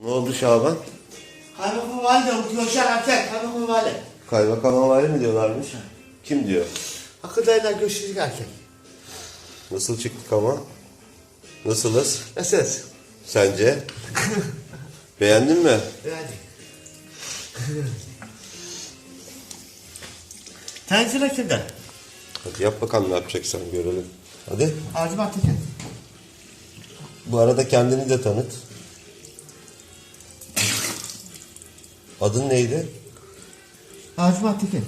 Ne oldu Şaban? Kaymakam valide o Göşer Erkek kaymakam valide. Kaymakama var mi diyorlarmış? Kim diyor? Hakkıdayla göçsüzlük erkek. Nasıl çıktık ama? Nasılız? Nasılsınız? Sence? Beğendin mi? Yani. Tencere kimden? Hadi yap bakalım ne yapacaksan görelim. Hadi. Acım Attıken. Bu arada kendini de tanıt. Adın neydi? Acım Attıken.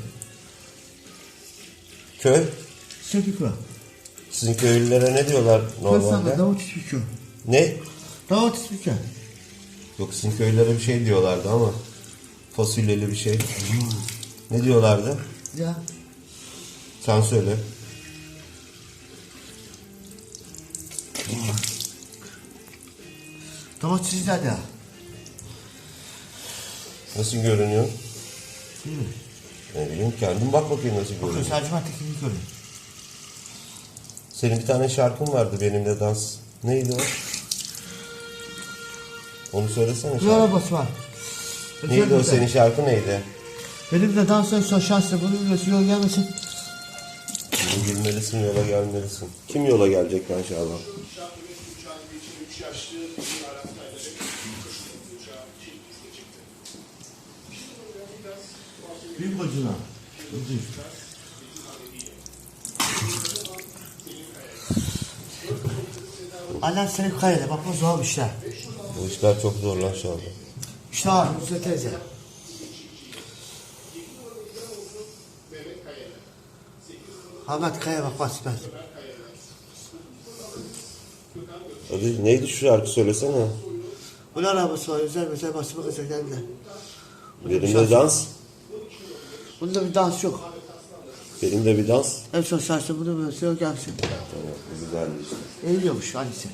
Köy. Sökükü. Sizin köylülere ne diyorlar Normalde. normalde? Davut İspikü. Ne? Davut İspikü. Yok sizin köylülere bir şey diyorlardı ama. Fasulyeli bir şey. Ne diyorlardı? Ya. Sen söyle. Davut sizde de. Nasıl görünüyor? Ne bileyim kendin bak bakayım nasıl görünüyor. Bakın Acım Attıken'i görün. Senin bir tane şarkın vardı benimle dans. Neydi o? Onu söylesene şarkı. arabası var. Neydi o senin şarkı neydi? Benim de dansör son şanslı bunu biliyorsun yol gelmesin. Bunu bilmelisin yola gelmelisin. Kim yola gelecek lan Şaban? Büyük bacına. Annen seni kayede bakma zor bir şey. Bu işler çok zor lan Şaban. İşte var Müzde teyze. Ahmet Kaya bak bak ben. Hadi neydi şu şarkı söylesene. Bunun arabası var özel özel basımı kızak geldiler. Benimle dans. Bunda bir dans yok. Benimle bir dans. En son şarjda bunu böyle gelsin. Tamam işte. Eğiliyormuş annesi.